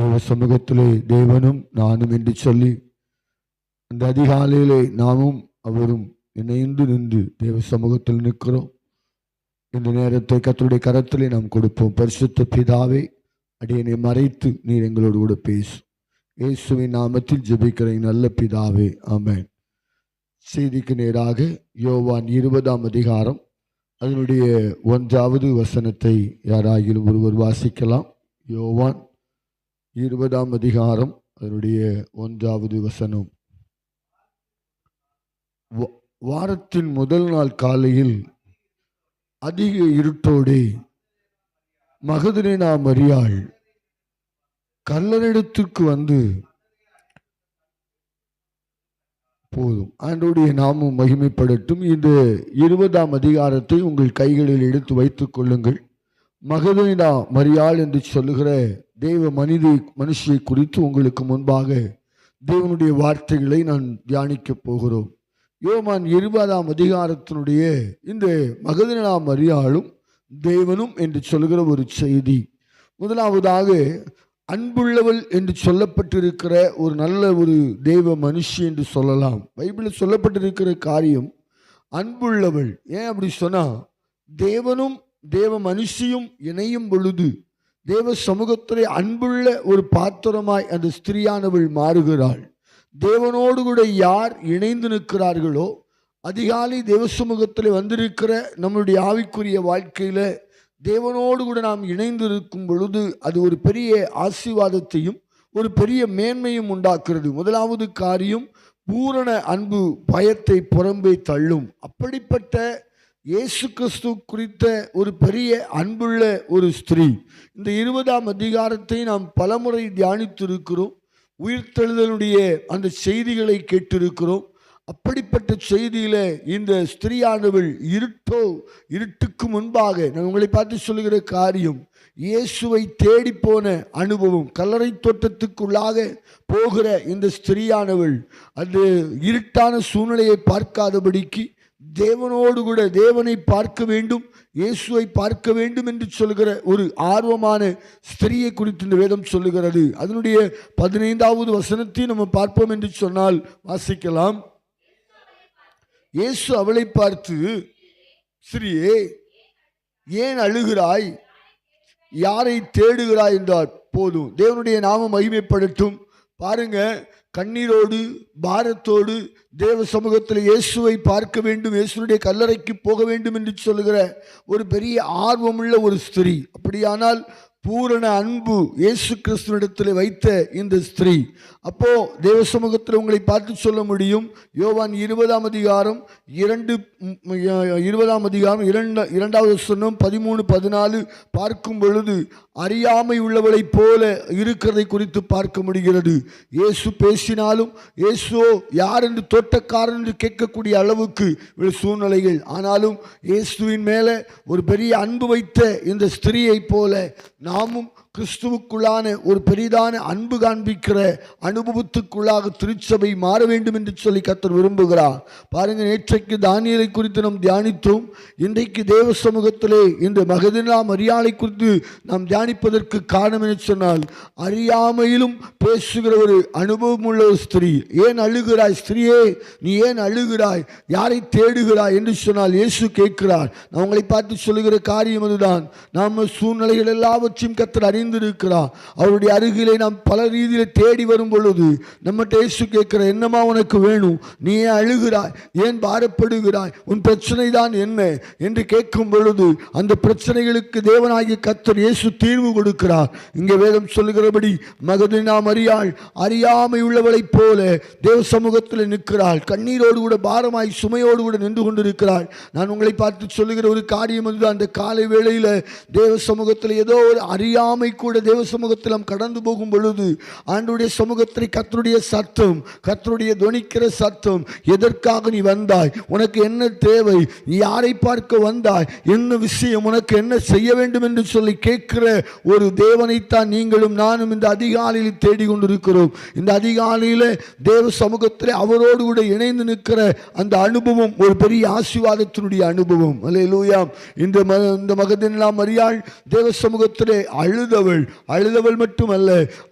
தேவ சமூகத்திலே தேவனும் நானும் என்று சொல்லி அந்த அதிகாலையிலே நாமும் அவரும் இணைந்து நின்று தேவ சமூகத்தில் நிற்கிறோம். இந்த நேரத்தை கத்தருடைய கரத்திலே நாம் கொடுப்போம். பரிசுத்த பிதாவே அடியனை மறைத்து நீர் எங்களோடு கூட பேசு. இயேசுவின் நாமத்தில் ஜெபிக்கிற நல்ல பிதாவே ஆமென். செய்திக்கு நேராக யோவான் இருபதாம் அதிகாரம் அதனுடைய ஒன்றாவது வசனத்தை யாராகிலும் ஒருவர் வாசிக்கலாம். யோவான் இருபதாம் அதிகாரம் அதனுடைய ஒன்றாவது வசனம். வா- வாரத்தின் முதல் நாள் காலையில் அதிக இருட்டோடே மகதலேனா மரியாள் கல்லறிடத்திற்கு வந்து போதும் ஆண்டோடைய நாமும் மகிமைப்படட்டும். இந்த இருபதாம் அதிகாரத்தை உங்கள் கைகளில் எடுத்து வைத்துக் கொள்ளுங்கள். மகதினா மரியாள் என்று சொல்லுகிற தேவ மனித மனுஷியை குறித்து உங்களுக்கு முன்பாக தேவனுடைய வார்த்தைகளை நான் தியானிக்கப் போகிறோம். யோமான் இருபதாம் அதிகாரத்தினுடைய இந்த மகதினாம் அறியாளும் தேவனும் என்று சொல்லுகிற ஒரு செய்தி. முதலாவதாக அன்புள்ளவள் என்று சொல்லப்பட்டிருக்கிற ஒரு நல்ல ஒரு தெய்வ மனுஷி என்று சொல்லலாம். பைபிளில் சொல்லப்பட்டிருக்கிற காரியம் அன்புள்ளவள். ஏன் அப்படி சொன்னால் தேவனும் தேவ மனுஷியும் இணையும் பொழுது தேவ சமூகத்திலே அன்புள்ள ஒரு பாத்திரமாய் அந்த ஸ்திரியானவள் மாறுகிறாள். தேவனோடு கூட யார் இணைந்து நிற்கிறார்களோ அதிகாலை தேவ சமூகத்தில் வந்திருக்கிற நம்மளுடைய ஆவிக்குரிய வாழ்க்கையில் தேவனோடு கூட நாம் இணைந்து இருக்கும் பொழுது அது ஒரு பெரிய ஆசீர்வாதத்தையும் ஒரு பெரிய மேன்மையும் உண்டாக்குறது முதலாவது காரியம் பூரண அன்பு பயத்தை புறம்பே தள்ளும். அப்படிப்பட்ட இயேசு கிறிஸ்து குறித்த ஒரு பெரிய அன்புள்ள ஒரு ஸ்திரீ. இந்த இருபதாம் அதிகாரத்தை நாம் பலமுறை தியானித்திருக்கிறோம். உயிர்த்தெழுதலுடைய அந்த செய்திகளை கேட்டிருக்கிறோம். அப்படிப்பட்ட செய்தியில இந்த ஸ்திரியானவள் இருட்டோ இருட்டுக்கு முன்பாக நான் உங்களை பார்த்து சொல்லுகிற காரியம் இயேசுவை தேடி போன அனுபவம் கல்லறை தோட்டத்துக்குள்ளாக போகிற இந்த ஸ்திரியானவள் அது இருட்டான சூழ்நிலையை பார்க்காதபடிக்கு தேவனோடு கூட தேவனை பார்க்க வேண்டும் இயேசுவை பார்க்க வேண்டும் என்று சொல்லுகிற ஒரு ஆர்வமான ஸ்திரியை குறித்து இந்த வேதம் சொல்லுகிறது. அதனுடைய பதினைந்தாவது வசனத்தை நம்ம பார்ப்போம் என்று சொன்னால் வாசிக்கலாம். இயேசு அவளை பார்த்து ஸ்ரீயே ஏன் அழுகிறாய்? யாரை தேடுகிறாய்? என்றார். போதும் தேவனுடைய நாம மகிமைப்படட்டும் பாருங்க கண்ணீரோடு பாரத்தோடு தேவ சமூகத்தில் இயேசுவை பார்க்க வேண்டும் இயேசுடைய கல்லறைக்கு போக வேண்டும் என்று சொல்லுகிற ஒரு பெரிய ஆர்வமுள்ள ஒரு ஸ்திரீ. அப்படியானால் பூரண அன்பு இயேசு கிறிஸ்துவனிடத்தில் வைத்த இந்த ஸ்திரீ. அப்போ தேவ சமூகத்தில் உங்களை பார்த்து சொல்ல முடியும் யோவான் இருபதாம் அதிகாரம் இரண்டு இருபதாம் அதிகாரம் இரண்டு இரண்டாவது சொன்னம் பதிமூணு பதினாலு பார்க்கும் பொழுது அறியாமை உள்ளவளைப் போல இருக்கிறதை குறித்து பார்க்க முடிகிறது. இயேசு பேசினாலும் இயேசுவோ யார் என்று தோட்டக்காரன் என்று கேட்கக்கூடிய அளவுக்கு சூழ்நிலைகள் ஆனாலும் இயேசுவின் மேலே ஒரு பெரிய அன்பு வைத்த இந்த ஸ்திரீயைப் போல நாமும் கிறிஸ்துவுக்குள்ளான ஒரு பெரிதான அன்பு காண்பிக்கிற அனுபவத்துக்குள்ளாக திருச்சபை மாற வேண்டும் என்று சொல்லி கத்தர் விரும்புகிறார். பாருங்கள் நேற்றைக்கு தானியலை குறித்து நாம் தியானித்தோம். இன்றைக்கு தேவ சமூகத்திலே இந்த மகதினா மரியாதை குறித்து நாம் தியானிப்பதற்கு காரணம் என்று சொன்னால் அறியாமையிலும் பேசுகிற ஒரு அனுபவம் உள்ள ஒரு ஸ்திரீ. ஏன் அழுகிறாய் ஸ்திரீயே? நீ ஏன் அழுகிறாய்? யாரை தேடுகிறாய் என்று சொன்னால் இயேசு கேட்கிறார். நான் உங்களை பார்த்து சொல்லுகிற காரியம் அதுதான். நாம் சூழ்நிலைகள் எல்லாவற்றையும் கத்தர் அறிந்திருக்கிறார். அவருடைய அருகிலே நாம் பல ரீதியில் தேடி வரும் பொழுது நம்மகிட்ட இயேசு கேட்கிற என்னமா உனக்கு வேணும்? நீ ஏன் அழுகிறாய் ஏன் பாரப்படுகிறாய்? உன் பிரச்சனை தான் என்ன? என்று கேட்கும் பொழுது அந்த பிரச்சனைகளுக்கு தேவனாகிய கத்தர் இயேசு தீர்வு கொடுக்கிறார். இங்கே வேதம் சொல்லுகிறபடி மகதினா அறியாள் அறியாமை உள்ளவளைப் போல தேவ சமூகத்தில் நிற்கிறாள். கண்ணீரோடு கூட பாரமாய் சுமையோடு கூட நின்று கொண்டிருக்கிறாள். நான் உங்களை பார்த்து சொல்லுகிற ஒரு காரியம் வந்து அந்த காலை வேளையில் தேவ சமூகத்தில் ஏதோ ஒரு அறியாமை கூட தேவ சமூகத்தில் நாம் கடந்து போகும் பொழுது ஆண்டுடைய சமூகத்தில் கத்தருடைய சத்தம் கத்தருடைய துணிக்கிற சத்தம் எதற்காக நீ வந்தாய்? உனக்கு என்ன தேவை? நீ யாரை பார்க்க வந்தாய்? என்ன விஷயம்? உனக்கு என்ன செய்ய வேண்டும்? என்று சொல்லி கேட்கிற ஒரு தேவனைத்தான் நீங்களும் நானும் இந்த அதிகாலையில் தேடிக்கொண்டிருக்கிறோம். இந்த அதிகாலையில் தேவ சமூகத்தில் அவரோடு கூட இணைந்து நிற்கிற அந்த அனுபவம் ஒரு பெரிய ஆசீர்வாதத்தினுடைய அனுபவம். அல்லேலூயா இந்த ம இந்த மகதெல்லாம் மரியாள் தேவ சமூகத்திலே அழுத அழுதவள் அழுதவள் மட்டுமல்ல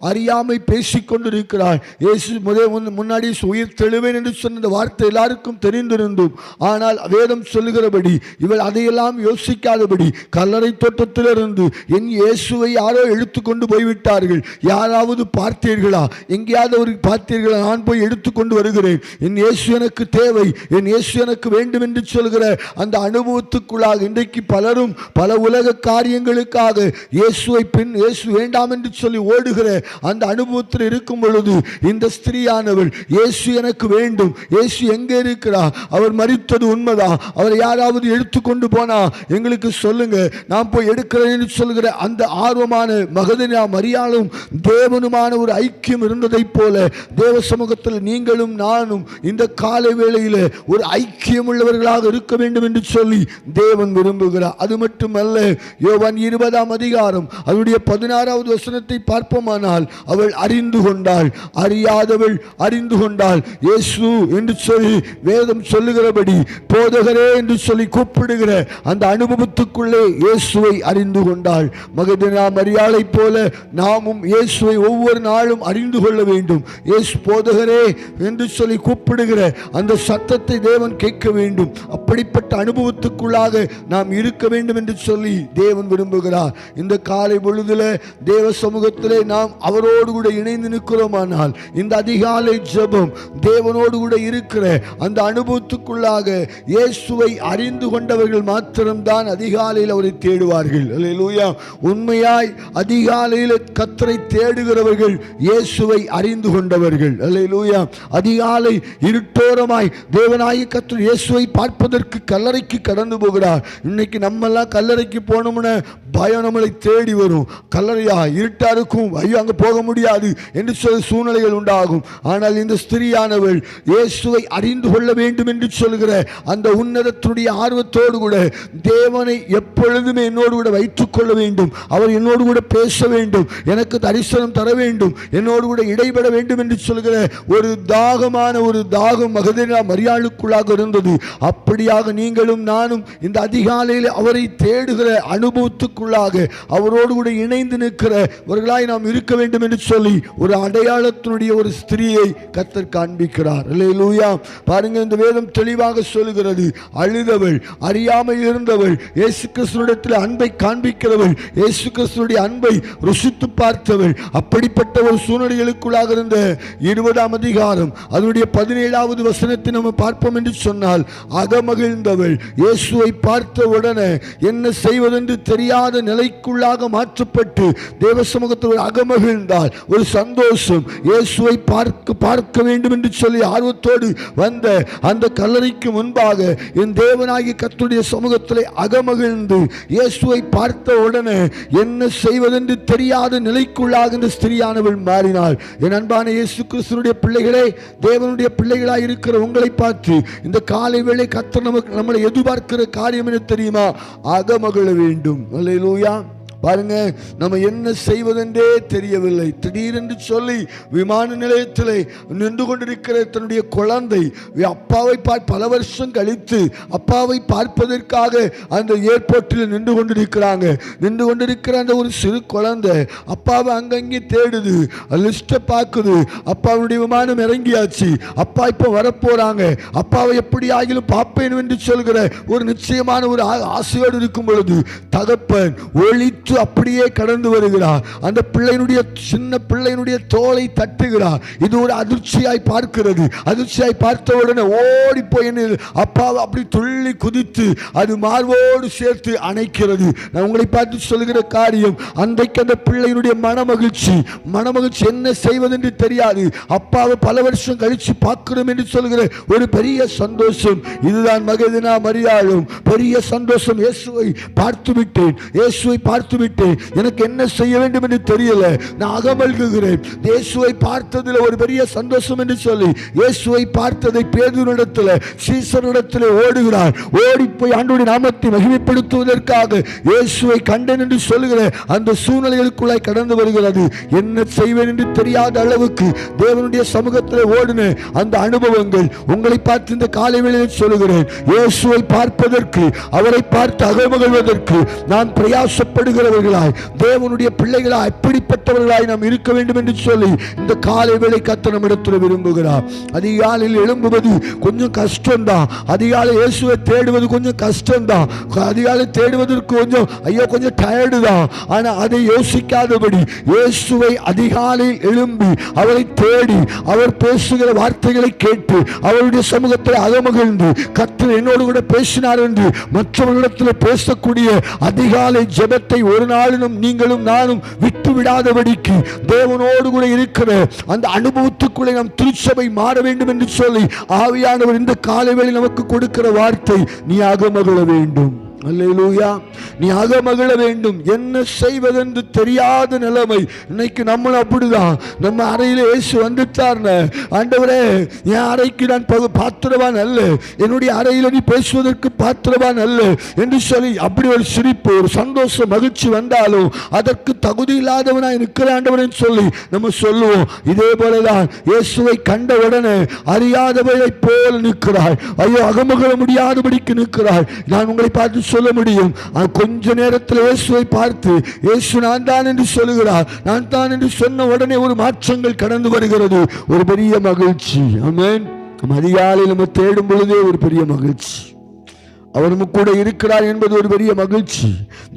அறியாமை பேசிக் கொண்டிருக்கிறாள். இயேசு முதல் முன்னாடி உயிர் தெழுவேன் என்று சொன்ன இந்த வார்த்தை எல்லாருக்கும் தெரிந்திருந்தும் ஆனால் வேதம் சொல்லுகிறபடி இவள் அதையெல்லாம் யோசிக்காதபடி கல்லறை தோட்டத்திலிருந்து என் இயேசுவை யாரோ எடுத்து கொண்டு போய்விட்டார்கள். யாராவது பார்த்தீர்களா? எங்கேயாவது ஒரு பார்த்தீர்களா? நான் போய் எடுத்துக்கொண்டு வருகிறேன். என் இயேசு எனக்கு தேவை என் இயேசு எனக்கு வேண்டும் என்று சொல்கிற அந்த அனுபவத்துக்குள்ளாக இன்றைக்கு பலரும் பல உலக காரியங்களுக்காக இயேசுவை பின் இயேசு வேண்டாம் என்று சொல்லி ஓடுகிற அந்த அனுபவத்தில் இருக்கும் பொழுது இந்த ஸ்திரீயானவள் இயேசு எனக்கு வேண்டும். இயேசு எங்கே இருக்கிறார் அவர் மறித்தது உண்மைதான் அவர் யாராவது எடுத்துக்கொண்டு போனா? எங்களுக்கு சொல்லுங்க. நான் போய் எடுக்கிறேன் என்று சொல்கிற அந்த ஆர்வமான மகதனா மரியாளும் தேவனுமான ஒரு ஐக்கியம் இருந்ததைப் போல தேவ சமூகத்தில் நீங்களும் நானும் இந்த காலை வேளையில் ஒரு ஐக்கியம் உள்ளவர்களாக இருக்க வேண்டும் என்று சொல்லி தேவன் விரும்புகிறார். அது மட்டுமல்ல யோவான் இருபதாம் அதிகாரம் அவருடைய பதினாறாவது வசனத்தை பார்ப்போமானால் அவள் அறிந்து கொண்டாள். அறியாதவள் அறிந்து கொண்டாள். இயேசு என்று சொல்லி வேதம் சொல்லுகிறபடி போதகரே என்று சொல்லி கூப்பிடுகிற அந்த அனுபவத்துக்குள்ளே இயேசுவை அறிந்து கொண்டாள். மகதினா மரியாதை போல நாமும் இயேசுவை ஒவ்வொரு நாளும் அறிந்து கொள்ள வேண்டும். இயேசு போதகரே என்று சொல்லி கூப்பிடுகிற அந்த சத்தத்தை தேவன் கேட்க வேண்டும். அப்படிப்பட்ட அனுபவத்துக்குள்ளாக நாம் இருக்க வேண்டும் என்று சொல்லி தேவன் விரும்புகிறார். இந்த காலை பொழுதில் தேவ சமூகத்திலே நாம் அவரோடு கூட இணைந்து நிற்கிறோமானால் இந்த அதிகாலை ஜபம் தேவனோடு கூட இருக்கிற அந்த அனுபவத்துக்குள்ளாக இயேசுவை அறிந்து கொண்டவர்கள் மாத்திரம்தான் அதிகாலையில் அவரை தேடுவார்கள். அல்லேலூயா உண்மையாய் அதிகாலையில் கத்தரை தேடுகிறவர்கள் இயேசுவை அறிந்து கொண்டவர்கள். அல்லேலூயா அதிகாலை இருட்டோரமாய் தேவனாகி கத்தர் இயேசுவை பார்ப்பதற்கு கல்லறைக்கு கடந்து போகிறார். இன்னைக்கு நம்மெல்லாம் கல்லறைக்கு போனோம்னா பயம் நம்மளை தேடி வரும். கல்லறையா இருட்டா இருக்கும் ஐயோ அங்கே போக முடியாது என்று சொல்ல சூழ்நிலைகள் உண்டாகும். ஆனால் இந்த ஸ்திரியானவள் இயேசுவை அறிந்து கொள்ள வேண்டும் என்று சொல்கிற அந்த உன்னதத்துடைய ஆர்வத்தோடு கூட தேவனை எப்பொழுதுமே என்னோடு கூட வைத்துக் கொள்ள வேண்டும். அவர் என்னோடு கூட பேச வேண்டும். எனக்கு தரிசனம் தர வேண்டும். என்னோடு கூட இடைபெற வேண்டும் என்று சொல்கிற ஒரு தாகமான ஒரு தாகம் மகதேனா மரியாளுக்குள்ளாக இருந்தது. அப்படியாக நீங்களும் நானும் இந்த அதிகாலையில் அவரை தேடுகிற அனுபவத்துக்குள்ளாக அவரோடு கூட இணை இணைந்து நிற்கிறவர்களாய் நாம் இருக்க வேண்டும் என்று சொல்லி ஒரு அடையாளத்தினுடைய ஒரு ஸ்திரீயை கத்தர் காண்பிக்கிறார். அல்லேலூயா பாருங்க இந்த வேதம் தெளிவாக சொல்லுகிறது. அழுதவள் அறியாமல் இருந்தவள் இயேசு கிறிஸ்துவிடத்தில் அன்பை காண்பிக்கிறவள் இயேசு கிறிஸ்துடைய அன்பை ருசித்து பார்த்தவள் அப்படிப்பட்ட ஒரு சூழ்நிலைகளுக்குள்ளாக இருந்த இருபதாம் அதிகாரம் அதனுடைய பதினேழாவது வசனத்தை நம்ம பார்ப்போம் என்று சொன்னால் அகமகிழ்ந்தவள் இயேசுவை பார்த்த உடனே என்ன செய்வதென்று தெரியாத நிலைக்குள்ளாக மாற்றப்பட்டு தேவ சமூகத்தில் ஒரு அகமகிழ்ந்தால் ஒரு சந்தோஷம் இயேசுவை பார்க்க பார்க்க வேண்டும் என்று சொல்லி ஆர்வத்தோடு வந்த அந்த கல்லறைக்கு முன்பாக என் தேவனாகி கத்துடைய சமூகத்திலே அகமகிழ்ந்து இயேசுவை பார்த்த உடனே என்ன செய்வதென்று தெரியாத நிலைக்குள்ளாகின்ற ஸ்திரியானவள் மாறினாள். என் அன்பான இயேசு கிறிஸ்தனுடைய பிள்ளைகளே தேவனுடைய பிள்ளைகளாக இருக்கிற உங்களை பார்த்து இந்த காலை வேளை கத்தர் நமக்கு நம்மளை எதிர்பார்க்கிற காரியம் என்ன தெரியுமா? அகமகிழ வேண்டும். அல்லையிலூயா பாருங்க நம்ம என்ன செய்வதென்றே தெரியவில்லை. திடீரென்று சொல்லி விமான நிலையத்தில் நின்று கொண்டிருக்கிற தன்னுடைய குழந்தை அப்பாவை பார் பல வருஷம் கழித்து அப்பாவை பார்ப்பதற்காக அந்த ஏர்போர்ட்டில் நின்று கொண்டிருக்கிறாங்க. நின்று கொண்டிருக்கிற அந்த ஒரு சிறு குழந்தை அப்பாவை அங்கங்கே தேடுது லிஸ்ட்டை பார்க்குது. அப்பாவுடைய விமானம் இறங்கியாச்சு. அப்பா இப்போ வரப்போறாங்க. அப்பாவை எப்படி ஆகிலும் பார்ப்பேன் என்று சொல்கிற ஒரு நிச்சயமான ஒரு ஆ- ஆசையோடு இருக்கும் பொழுது தகப்பன் ஒழித்து அப்படியே கடந்து வருகிறார். அந்த பிள்ளையினுடைய சின்ன பிள்ளையினுடைய தோலை தட்டுகிறார். இது ஒரு அதிர்ச்சியாய் பார்க்கிறது. அதிர்ச்சியாய் பார்த்த உடனே ஓடி போய் அப்பா அப்படி துள்ளி குதித்து அது மார்போடு சேர்த்து அணைக்கிறது. நான் உங்களை பார்த்து சொல்கிற காரியம் அன்றைக்கு அந்த பிள்ளையினுடைய மனமகிழ்ச்சி. மனமகிழ்ச்சி என்ன செய்வதென்று தெரியாது. அப்பாவை பல வருஷம் கழிச்சு பார்க்கிறோம் என்று சொல்கிற ஒரு பெரிய சந்தோஷம். இதுதான் மகதினா மரியாளும். பெரிய சந்தோஷம். இயேசுவை பார்த்து விட்டேன் இயேசுவை பார்த்து விட்டேன் எனக்கு என்ன செய்ய வேண்டும் என்று தெரியல. நான் அகமல்குகிறேன் இயேசுவை பார்த்ததில் ஒரு பெரிய சந்தோஷம் என்று சொல்லி இயேசுவை பார்த்ததை பேதுனிடத்தில் சீசனிடத்தில் ஓடுகிறார். ஓடி போய் ஆண்டோடைய நாமத்தை மகிமைப்படுத்துவதற்காக இயேசுவை கண்டேன் என்று சொல்லுகிற அந்த சூழ்நிலைகளுக்குள்ளாய் கடந்து வருகிறது. என்ன செய்வேன் என்று தெரியாத அளவுக்கு தேவனுடைய சமூகத்தில் ஓடின அந்த அனுபவங்கள் உங்களை பார்த்து இந்த காலை வேளையில் சொல்லுகிறேன். இயேசுவை பார்ப்பதற்கு அவரை பார்த்து அகமகிழ்வதற்கு நான் பிரயாசப்படுகிற இருக்கிறவர்களாய் தேவனுடைய பிள்ளைகளாய் எப்படிப்பட்டவர்களாய் நாம் இருக்க வேண்டும் என்று சொல்லி இந்த காலை வேலை கத்த நம்மிடத்தில் விரும்புகிறார். அதிகாலையில் எழும்புவது கொஞ்சம் கஷ்டம்தான். அதிகாலை இயேசுவை தேடுவது கொஞ்சம் கஷ்டம்தான். அதிகாலை தேடுவதற்கு கொஞ்சம் ஐயோ கொஞ்சம் டயர்டு தான் ஆனா அதை யோசிக்காதபடி இயேசுவை அதிகாலையில் எழும்பி அவரை தேடி அவர் பேசுகிற வார்த்தைகளை கேட்டு அவருடைய சமூகத்தில் அகமகிழ்ந்து கர்த்தர் என்னோடு கூட பேசினார் என்று மற்றவர்களிடத்தில் பேசக்கூடிய அதிகாலை ஜெபத்தை ஒரு நாளிலும் நீங்களும் நானும் விட்டு விடாதபடிக்கு தேவனோடு கூட இருக்கிற அந்த அனுபவத்துக்குள்ளே நம் திருச்சபை மாற வேண்டும் என்று சொல்லி ஆவியானவர் இந்த காலை வேளை நமக்கு கொடுக்கிற வார்த்தை நீ அகமகிழ வேண்டும். அல்லேலூயா. நீ அகமகிழ வேண்டும். என்ன செய்வதென்று தெரியாத நிலைமை. இன்னைக்கு நம்மளும் அப்படிதான். நம்ம அறையில் இயேசு வந்துட்டார்னு ஆண்டவரே என் அறைக்கு நான் பகு- பாத்திரவான் அல்ல. என்னுடைய அறையில் நீ பேசுவதற்கு பாத்திரவான் அல்ல என்று சொல்லி அப்படி ஒரு சிரிப்பு ஒரு சந்தோஷம் மகிழ்ச்சி வந்தாலும் அதற்கு தகுதி இல்லாதவனாக இருக்கிற ஆண்டவரன் சொல்லி நம்ம சொல்லுவோம். இதே போலதான் இயேசுவை கண்ட உடனே அறியாதவரை போல் நிற்கிறாய். ஐயோ அகமகிழ முடியாதபடிக்கு நிற்கிறாய். நான் உங்களை பார்த்து சொல்ல முடியும். கொஞ்ச நேரத்தில் இயேசுவை பார்த்து இயேசு நான் தான் என்று சொல்லுகிறார். நான் தான் என்று சொன்ன உடனே ஒரு மாற்றங்கள் கடந்து வருகிறது. ஒரு பெரிய மகிழ்ச்சி. ஆமென். நம்ம அதிகாலையில் நம்ம தேடும் பொழுதே ஒரு பெரிய மகிழ்ச்சி. அவரும் கூட இருக்கிறார் என்பது ஒரு பெரிய மகிழ்ச்சி.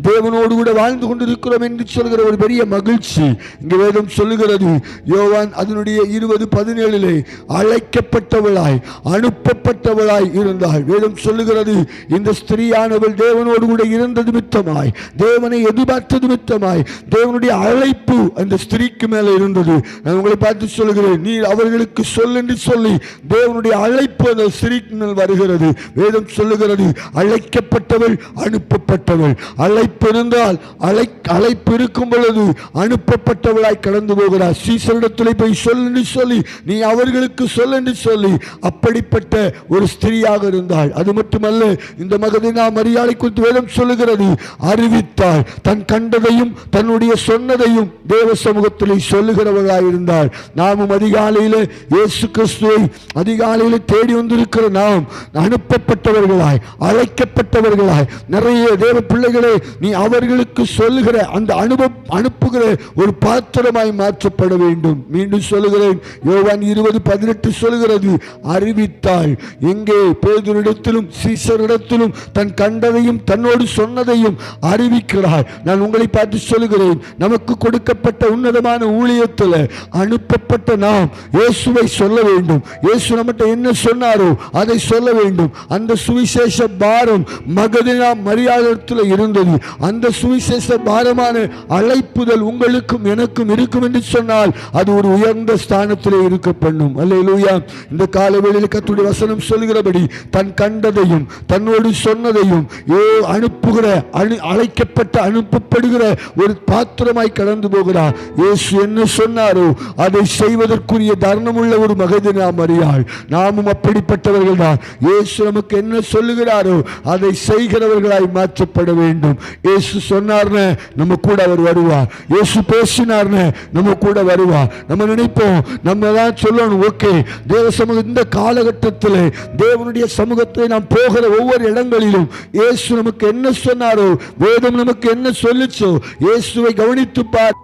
தேவனோடு கூட வாழ்ந்து கொண்டிருக்கிறோம் என்று சொல்கிற ஒரு பெரிய மகிழ்ச்சி. இங்கு வேதம் சொல்லுகிறது யோவான் அதனுடைய இருபது பதினேழிலே அழைக்கப்பட்டவளாய் அனுப்பப்பட்டவளாய் இருந்தாள். வேதம் சொல்லுகிறது இந்த ஸ்திரீயானவள் தேவனோடு கூட இருந்தது மித்தமாய் தேவனை எதிர்பார்த்தது மித்தமாய் தேவனுடைய அழைப்பு அந்த ஸ்திரீக்கு மேலே இருந்தது. நான் உங்களை பார்த்து சொல்லுகிறேன் நீ அவர்களுக்கு சொல் என்று சொல்லி தேவனுடைய அழைப்பு அந்த ஸ்திரீக்கு மேல் வருகிறது. வேதம் சொல்லுகிறது அழைக்கப்பட்டவள் அனுப்பப்பட்டவள். அழைப்பு இருந்தால் அழை அழைப்பு இருக்கும் பொழுது அனுப்பப்பட்டவளாய் கடந்து போகிறார். ஸ்ரீசரிடத்தில் போய் சொல்லுன்னு சொல்லி நீ அவர்களுக்கு சொல்லுன்னு சொல்லி அப்படிப்பட்ட ஒரு ஸ்திரீயாக இருந்தாள். அது மட்டுமல்ல இந்த மகதினா மரியாதை குறித்து வேதம் சொல்லுகிறது. அறிவித்தாள். தன் கண்டதையும் தன்னுடைய சொன்னதையும் தேவ சமூகத்தில் சொல்லுகிறவர்களாய் இருந்தாள். நாமும் அதிகாலையில் இயேசு கிறிஸ்துவை அதிகாலையில் தேடி வந்திருக்கிற நாம் அனுப்பப்பட்டவர்களாய். அழைக்கப்பட்டவர்களாய் நிறைய தேவ பிள்ளைகளே நீ அவர்களுக்கு சொல்லுகிற அந்த அனுபவ அனுப்புகிற ஒரு பாத்திரமாய் மாற்றப்பட வேண்டும். மீண்டும் சொல்லுகிறேன் யோவான் இருபது பதினெட்டு சொல்லுகிறது அறிவித்தாள் எங்கே? பேதரிடத்திலும் சீசரிடத்திலும் தன் கண்டதையும் தன்னோடு சொன்னதையும் அறிவிக்கிறாள் நான் உங்களை பார்த்து சொல்லுகிறேன் நமக்கு கொடுக்கப்பட்ட உன்னதமான ஊழியத்தில் அனுப்பப்பட்ட நாம் இயேசுவை சொல்ல வேண்டும். இயேசு நம்மகிட்ட என்ன சொன்னாரோ அதை சொல்ல வேண்டும். அந்த சுவிசேஷ பாரம் மகதினா மரியாதத்தில் இருந்தது. அந்த சுவிசேஷ பாரமான அழைப்புதல் உங்களுக்கும் எனக்கும் இருக்கும் என்று சொன்னால் அது ஒரு உயர்ந்த ஸ்தானத்தில் இருக்க பண்ணும் அல்லேலூயா. இந்த காலவேளையில் கத்துடைய வசனம் சொல்கிறபடி தன் கண்டதையும் தன்னோடு சொன்னதையும் ஏ அனுப்புகிற அணு அழைக்கப்பட்ட அனுப்பப்படுகிற ஒரு பாத்திரமாய் கடந்து போகிறார் இயேசு என்ன சொன்னாரோ அதை செய்வதற்குரிய தருணமுள்ள ஒரு மகதினா மரியாள். நாமும் அப்படிப்பட்டவர்கள் தான் இயேசு நமக்கு என்ன சொல்லுகிறாரோ அதை செய்கிறவர்களாய் மாற்றப்பட வேண்டும். இயேசு சொன்னார்னு நம்ம கூட அவர் வருவார் இயேசு பேசினார்னு நம்ம கூட வருவார் நம்ம நினைப்போம் நம்ம தான் சொல்லணும் ஓகே தேவ சமூகம் இந்த காலகட்டத்தில் தேவனுடைய சமூகத்தை நாம் போகிற ஒவ்வொரு இடங்களிலும் இயேசு நமக்கு என்ன சொன்னாரோ வேதம் நமக்கு என்ன சொல்லுச்சோ இயேசுவை கவனித்து பார்.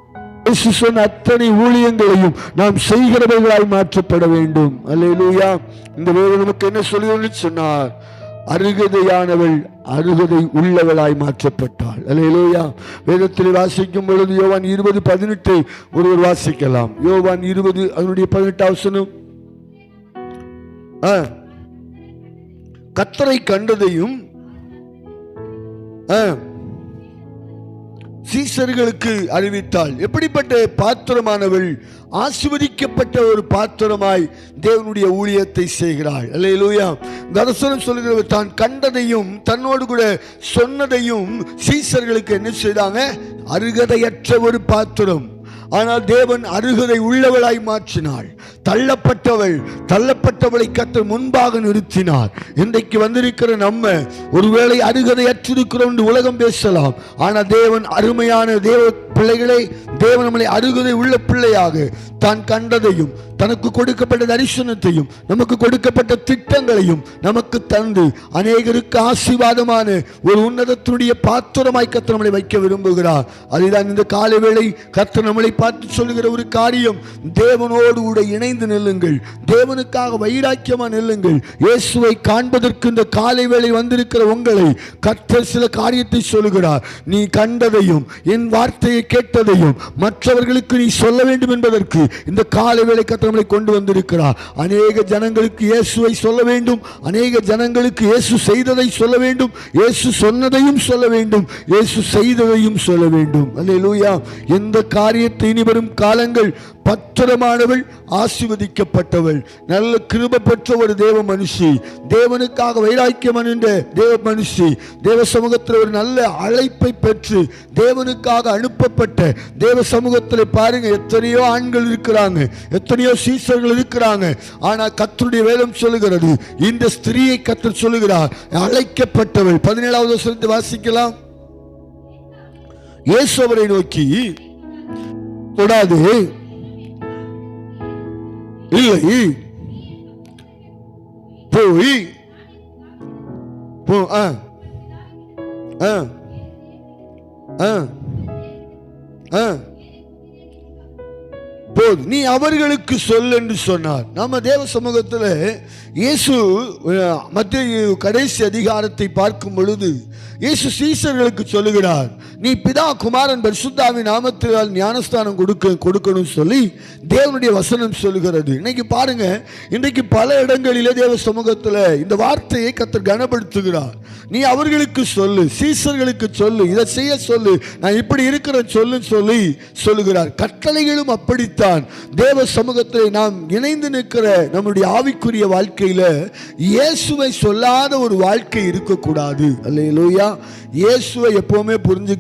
இயேசு சொன்ன அத்தனை ஊழியங்களையும் நாம் செய்கிறவர்களாய் மாற்றப்பட வேண்டும். அல்ல இந்த வேதம் நமக்கு என்ன சொல்லுன்னு சொன்னார்? அருகதையானவள் அருகதை உள்ளவளாய் மாற்றப்பட்டாள். அல்லேலூயா. வேதத்தில் வாசிக்கும் பொழுது யோவான் இருபது பதினெட்டு ஒருவர் வாசிக்கலாம். யோவான் இருபது அதனுடைய பதினெட்டு வசனம். ஆ. கத்தரை கண்டதையும் ஆ, சீசர்களுக்கு அறிவித்தாள். எப்படிப்பட்ட பாத்திரமானவள் ஆசிர்வதிக்கப்பட்ட ஒரு பாத்திரமாய் தேவனுடைய ஊழியத்தை செய்கிறாள். அல்லேலூயா. தரிசனம் சொல்கிறவர் தான் கண்டதையும் தன்னோடு கூட சொன்னதையும் சீசர்களுக்கு என்ன செய்தாங்க? அருகதையற்ற ஒரு பாத்திரம். ஆனால் தேவன் அருகதை உள்ளவளாய் மாற்றினாள். தள்ளப்பட்டவள் தள்ளப்பட்டவளை கத்தர் முன்பாக நிறுத்தினார். இன்றைக்கு வந்திருக்கிற நம்ம ஒருவேளை அருகதை அற்றிருக்கிறோம் என்று உலகம் பேசலாம். ஆனால் தேவன் அருமையான தேவ பிள்ளைகளை தேவன் நம்மளை அருகதை உள்ள பிள்ளையாக தான் கண்டதையும் தனக்கு கொடுக்கப்பட்ட தரிசனத்தையும் நமக்கு கொடுக்கப்பட்ட திட்டங்களையும் நமக்கு தந்து அநேகருக்கு ஆசீர்வாதமான ஒரு உன்னதத்தினுடைய பாத்திரமாய் கர்த்தர் நம்மளை வைக்க விரும்புகிறார். அதுதான் இந்த காலை வேளை கர்த்தர் நம்மளை பார்த்து சொல்லுகிற ஒரு காரியம் தேவனோடு கூட இணைந்து இணைந்து நில்லுங்கள். தேவனுக்காக வைராக்கியமாக நில்லுங்கள். இயேசுவை காண்பதற்கு இந்த காலை வேளை வந்திருக்கிற உங்களை கர்த்தர் சில காரியத்தை சொல்லுகிறார். நீ கண்டதையும் என் வார்த்தையை கேட்டதையும் மற்றவர்களுக்கு நீ சொல்ல வேண்டும் என்பதற்கு இந்த காலை வேளை கர்த்தர் கொண்டு வந்திருக்கிறார். அநேக ஜனங்களுக்கு இயேசுவை சொல்ல வேண்டும். அநேக ஜனங்களுக்கு இயேசு செய்ததை சொல்ல வேண்டும். இயேசு சொன்னதையும் சொல்ல வேண்டும். இயேசு செய்ததையும் சொல்ல வேண்டும். அல்லேலூயா. எந்த காரியத்தை இனி வரும் காலங்கள்? பத்திரமானவள் ஆசி ஆசீர்வதிக்கப்பட்டவள். நல்ல கிருப பெற்ற ஒரு தேவ மனுஷி. தேவனுக்காக வைராக்கியம் அணிந்த தேவ மனுஷி. தேவ சமூகத்தில் ஒரு நல்ல அழைப்பை பெற்று தேவனுக்காக அனுப்பப்பட்ட தேவ சமூகத்தில் பாருங்க எத்தனையோ ஆண்கள் இருக்கிறாங்க எத்தனையோ சீசர்கள் இருக்கிறாங்க. ஆனால் கத்தருடைய வேதம் சொல்லுகிறது இந்த ஸ்திரீயை கத்தர் சொல்லுகிறார் அழைக்கப்பட்டவள். பதினேழாவது வருஷத்தை வாசிக்கலாம். இயேசு அவரை நோக்கி தொடாது இல்லை போய் போ ஆ ஆ ஆ ஆ போது. நீ அவர்களுக்கு சொல் என்று சொன்னார். நம்ம தேவ சமூகத்தில் இயேசு மத்திய கடைசி அதிகாரத்தை பார்க்கும் பொழுது இயேசு சீசர்களுக்கு சொல்லுகிறார். நீ பிதா குமாரன் பரிசுத்தாவி நாமத்தினால் ஞானஸ்தானம் கொடுக்க கொடுக்கணும்னு சொல்லி தேவனுடைய வசனம் சொல்லுகிறது. இன்னைக்கு பாருங்க இன்றைக்கு பல இடங்களிலே தேவ சமூகத்தில் இந்த வார்த்தையை கத்தர் கனப்படுத்துகிறார். நீ அவர்களுக்கு சொல்லு சீசர்களுக்கு சொல்லு இதை செய்ய சொல்லு நான் இப்படி இருக்கிற சொல்லுன்னு சொல்லி சொல்லுகிறார். கட்டளைகளும் அப்படித்தான். தேவ சமூகத்தில் நாம் இணைந்து நிற்கிற நம்முடைய ஆவிக்குரிய வாழ்க்கையில இயேசுவை சொல்லாத ஒரு வாழ்க்கை இருக்கக்கூடாது. அல்லையா இயேசுவை எப்பவுமே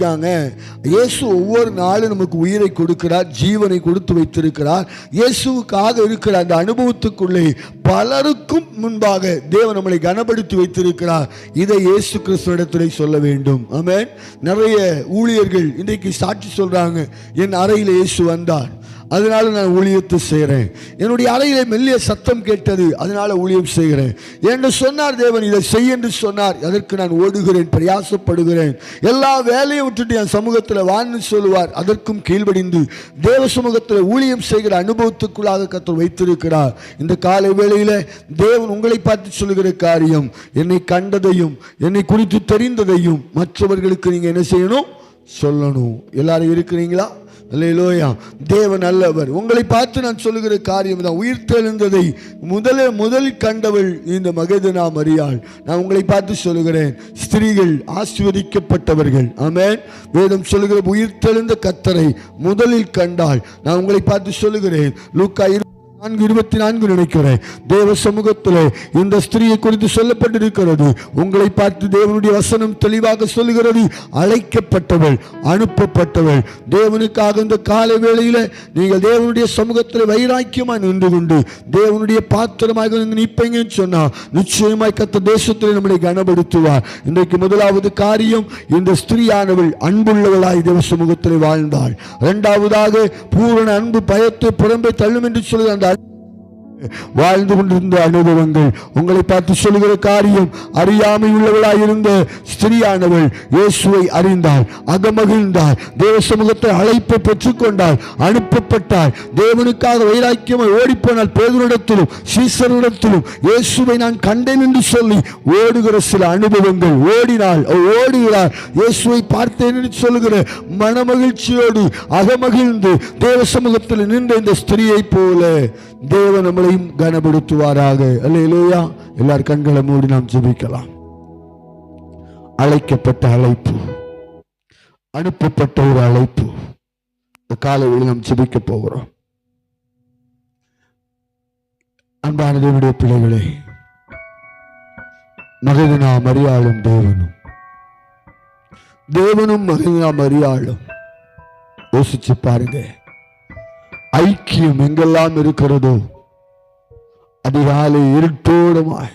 புரிஞ்சுக்காங்க இயேசு ஒவ்வொரு நாளும் நமக்கு உயிரை கொடுக்கிறார் ஜீவனை கொடுத்து வைத்திருக்கிறார். இயேசுவுக்காக இருக்கிற அந்த அனுபவத்துக்குள்ளே பலருக்கும் முன்பாக தேவன் நம்மளை கனப்படுத்தி வைத்திருக்கிறார். இதை இயேசு கிறிஸ்துவடத்திலே சொல்ல வேண்டும். ஆமேன். நிறைய ஊழியர்கள் இன்றைக்கு சாட்சி சொல்றாங்க என் அறையில் இயேசு வந்தார். அதனால நான் ஊழியத்தை செய்கிறேன் என்னுடைய அறையிலே மெல்லிய சத்தம் கேட்டது அதனால ஊழியம் செய்கிறேன். என்று சொன்னார் தேவன் இதை செய் என்று சொன்னார். அதற்கு நான் ஓடுகிறேன் பிரயாசப்படுகிறேன். எல்லா வேலையும் விட்டுட்டு என் சமூகத்தில் வான்னு சொல்லுவார். அதற்கும் கீழ்ப்படிந்து தேவ சமூகத்தில் ஊழியம் செய்கிற அனுபவத்துக்குள்ளாக கத்தர் வைத்திருக்கிறார். இந்த காலை வேளையில தேவன் உங்களை பார்த்து சொல்லுகிற காரியம் என்னை கண்டதையும் என்னை குறித்து தெரிந்ததையும் மற்றவர்களுக்கு நீங்க என்ன செய்யணும்? சொல்லணும். எல்லாரும் இருக்கிறீங்களா? அல்லையிலோயா தேவன் நல்லவர். உங்களை பார்த்து நான் சொல்லுகிற காரியம் தான் உயிர் தெழுந்ததை முதல முதல் கண்டவள் இந்த மகதனா மரியாள். நான் உங்களை பார்த்து சொல்லுகிறேன். ஸ்திரீகள் ஆசீர்வதிக்கப்பட்டவர்கள். ஆமேன். வேதம் சொல்லுகிற உயிர் தெழுந்த கத்தரை முதலில் கண்டாள். நான் உங்களை பார்த்து சொல்லுகிறேன். லூக்கா நான்கு இருபத்தி நான்கு நினைக்கிறேன். தேவ சமூகத்தில் இந்த ஸ்திரீயை குறித்து சொல்லப்பட்டிருக்கிறது. உங்களை பார்த்து தேவனுடைய வசனம் தெளிவாக சொல்லுகிறது. அழைக்கப்பட்டவள் அனுப்பப்பட்டவள். தேவனுக்காக இந்த காலை வேளையில நீங்கள் தேவனுடைய சமூகத்தில் வைராக்கியமாக நின்று கொண்டு தேவனுடைய பாத்திரமாக நிற்பீங்கன்னு சொன்னா நிச்சயமாய் கத்த தேசத்தில் நம்மளை கனப்படுத்துவார். இன்றைக்கு முதலாவது காரியம் இந்த ஸ்திரீயானவள் அன்புள்ளவளாய் தேவ சமூகத்தில் வாழ்ந்தாள். இரண்டாவதாக பூரண அன்பு பயத்தை புறம்பை தள்ளும் என்று சொல்லி அந்த வாழ்ந்து கொண்டிருந்த அனுபவங்கள் உங்களை பார்த்து சொல்லுகிற காரியம் அறியாமை உள்ளவளாய் இருந்த ஸ்திரியானவள் இயேசுவை அறிந்தாள் அகமகிழ்ந்தாள் தேவ சமூகத்தை அழைப்பை பெற்றுக்கொண்டாள் அனுப்பப்பட்டாள். தேவனுக்காக வைராக்கியமாய் ஓடிப்போனால் பேதனிடத்திலும் சீசனிடத்திலும் இயேசுவை நான் கண்டேன் என்று சொல்லி ஓடுகிற சில அனுபவங்கள் ஓடினாள் அவள் ஓடுகிறாள். இயேசுவை பார்த்தேன் என்று சொல்லுகிற மனமகிழ்ச்சியோடு அகமகிழ்ந்து தேவ சமூகத்தில் நின்ற இந்த ஸ்திரியை போல தேவன் நம்மளையும் கனப்படுத்துவாராக. அல்லேலூயா. எல்லார் கண்களை மூடி நாம் ஜெபிக்கலாம். அழைக்கப்பட்ட அழைப்பு. அனுப்பப்பட்ட ஒரு அழைப்பு. இந்த காலையில் நாம் ஜெபிக்க போகிறோம். அன்பான தேவனுடைய பிள்ளைகளே மகதினா மரியாளும் தேவனும். தேவனும் மகதினா மரியாளும். யோசிச்சு பாருங்க. ஐக்கியம் எங்கெல்லாம் இருக்கிறதோ அதிகாலை இருட்டோடுமாய்.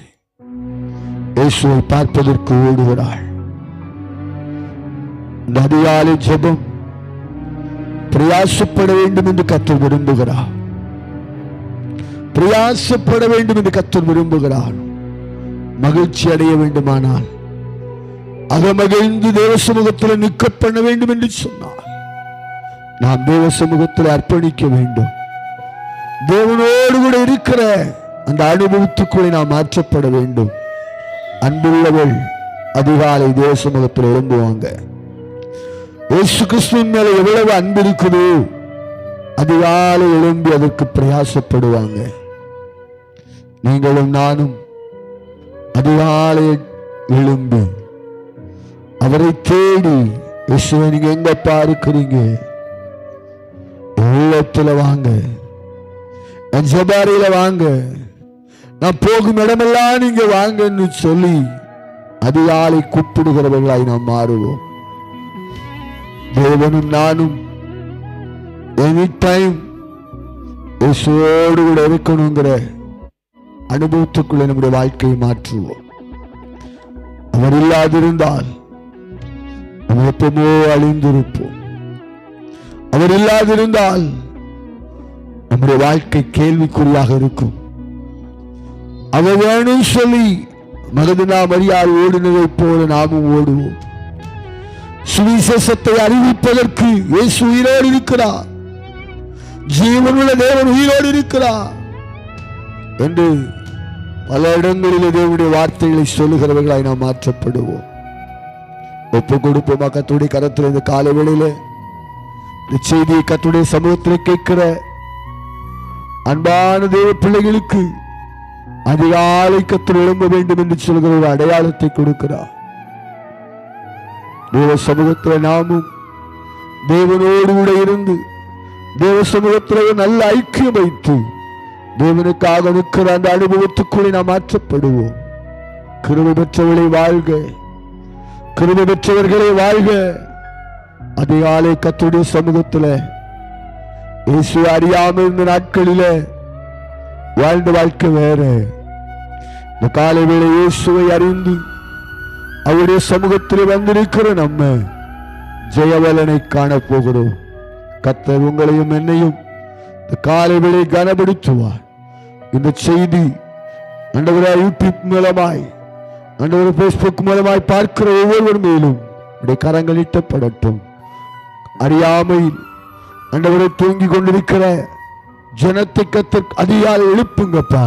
இயேசுவை பார்ப்பதற்கு ஓடுகிறாள். இந்த அதிகாலை ஜெபம் பிரயாசப்பட வேண்டும் என்று கத்தர் விரும்புகிறார். பிரயாசப்பட வேண்டும் என்று கத்தர் விரும்புகிறார். மகிழ்ச்சி அடைய வேண்டுமானால் அகமகிழ்ந்து தேவ சமூகத்தில் நிற்க பண்ண வேண்டும் என்று சொன்னார். நாம் தேவ சமூகத்தில் அர்ப்பணிக்க வேண்டும். தேவனோடு கூட இருக்கிற அந்த அனுபவத்துக்குள்ளே நாம் மாற்றப்பட வேண்டும். அன்புள்ளவள் அதிகாலை தேவ சமூகத்தில் எழும்புவாங்க இயேசு கிறிஸ்துவின் மேல எவ்வளவு அன்பு இருக்குதோ அதிகாலை எழும்பி அதற்கு பிரயாசப்படுவாங்க. நீங்களும் நானும் அதிகாலை எழும்பி. அவரை தேடி இயேசுவை நீங்க எங்கப்பா இருக்கிறீங்க உள்ளத்துல வாங்க. என் ஜபாரியில வாங்க. நான் போகும் இடமெல்லாம் நீங்க வாங்கன்னு சொல்லி அதிகாலை கூப்பிடுகிறவர்களாய் நாம் மாறுவோம். தேவனும் நானும் எனி டைம் இயேசுவோடு கூட இருக்கணுங்கிற அனுபவத்துக்குள்ள நம்முடைய வாழ்க்கையை மாற்றுவோம். அவர் இல்லாதிருந்தால் நம்ம எப்பமோ அழிந்திருப்போம். அவர் இல்லாதிருந்தால் நம்முடைய வாழ்க்கை கேள்விக்குறியாக இருக்கும். அவர் வேணும் சொல்லி மகதுனா மரியாள் ஓடினதைப் போல நாமும் ஓடுவோம். சுவிசேஷத்தை அறிவிப்பதற்கு இயேசு உயிரோடு இருக்கிறார். ஜீவனுள்ள தேவன் உயிரோடு இருக்கிறார் என்று பல இடங்களிலே தேவனுடைய வார்த்தைகளை சொல்லுகிறவர்களாய் நாம் மாற்றப்படுவோம். ஒப்பு கொடுப்போமா கத்துடைய கரத்தில் இந்த காலை வேளையில? இந்த செய்தியை கத்துடைய சமூகத்தில் கேட்கிற அன்பான தேவ பிள்ளைகளுக்கு அதிகாலை கத்தில் எழும்ப வேண்டும் என்று சொல்கிற ஒரு அடையாளத்தை கொடுக்கிறார். தேவ சமூகத்தில் நாமும் தேவனோடு கூட இருந்து தேவ சமூகத்தில் நல்ல ஐக்கியம் வைத்து தேவனுக்காக நிற்கிற அந்த அனுபவத்துக்குள்ளே நாம் மாற்றப்படுவோம். கிருபை பெற்றவர்களை வாழ்க கிருபை பெற்றவர்களை வாழ்க. அதிகாலை கத்துடைய சமூகத்தில் இயேசு அறியாமல் இருந்த நாட்களிலே வாழ்ந்த வாழ்க்கை வேற. இந்த காலை வேளை இயேசுவை அறிந்து அவருடைய சமூகத்தில் வந்திருக்கிற நம்ம ஜெயவலனை காண போகிறோம். கத்தர் உங்களையும் என்னையும் இந்த காலை வேளை கனப்படுத்துவார். இந்த செய்தி அண்டவரா யூடியூப் மூலமாய் அண்டவர் பேஸ்புக் மூலமாய் பார்க்கிற ஒவ்வொருவர் மேலும் உடைய கரங்கள் இட்டப்படட்டும் அறியாமையில் அண்டவரை தூங்கி கொண்டிருக்கிற ஜனத்தை கத்திற்கு அதிகாலை எழுப்புங்கப்பா.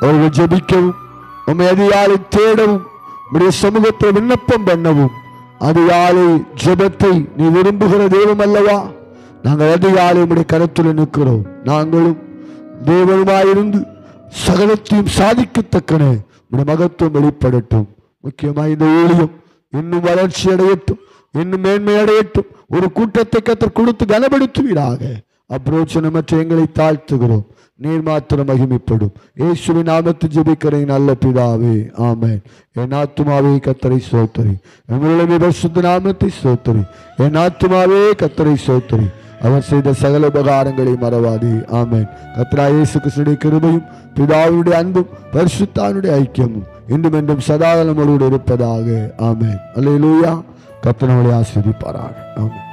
அவர்கள் ஜெபிக்கவும் உண்மை அதிகாலை தேடவும் உடைய சமூகத்தை விண்ணப்பம் பண்ணவும். அதிகாலை ஜெபத்தை நீ விரும்புகிற தெய்வம் அல்லவா? நாங்கள் அதிகாலை உடைய கருத்துல நிற்கிறோம். நாங்களும் தேவனுமாயிருந்து சகலத்தையும் சாதிக்கத்தக்கன. உடைய மகத்துவம் வெளிப்படட்டும். முக்கியமாக இந்த ஊழியம் இன்னும் வளர்ச்சி அடையட்டும் இன்னும் மேன்மை அடையட்டும் ஒரு கூட்டத்தை கத்தர் கொடுத்து கனப்படுத்துவீராக. அப்ரோச்சனமற்ற எங்களை தாழ்த்துகிறோம். நீர் மாத்திரம் மகிமைப்படும். இயேசுவின் நாமத்து ஜெபிக்கிறேன் நல்ல பிதாவே ஆமேன். என் ஆத்துமாவே கத்தரை சோத்தரி எங்களுடைய பரிசுத்த நாமத்தை சோத்தரி என் ஆத்துமாவே கத்தரை சோத்தரி அவர் செய்த சகல உபகாரங்களை மறவாதே ஆமேன். கத்ரா இயேசு கிருஷ்ணனுடைய கிருபையும் பிதாவுடைய அன்பும் பரிசுத்தானுடைய ஐக்கியமும் இன்றும் என்றும் சதாகலமோடு இருப்பதாக ஆமென். அல்லேலூயா. கத்தனவளை ஆசிரிப்பாராக ஆமேன்.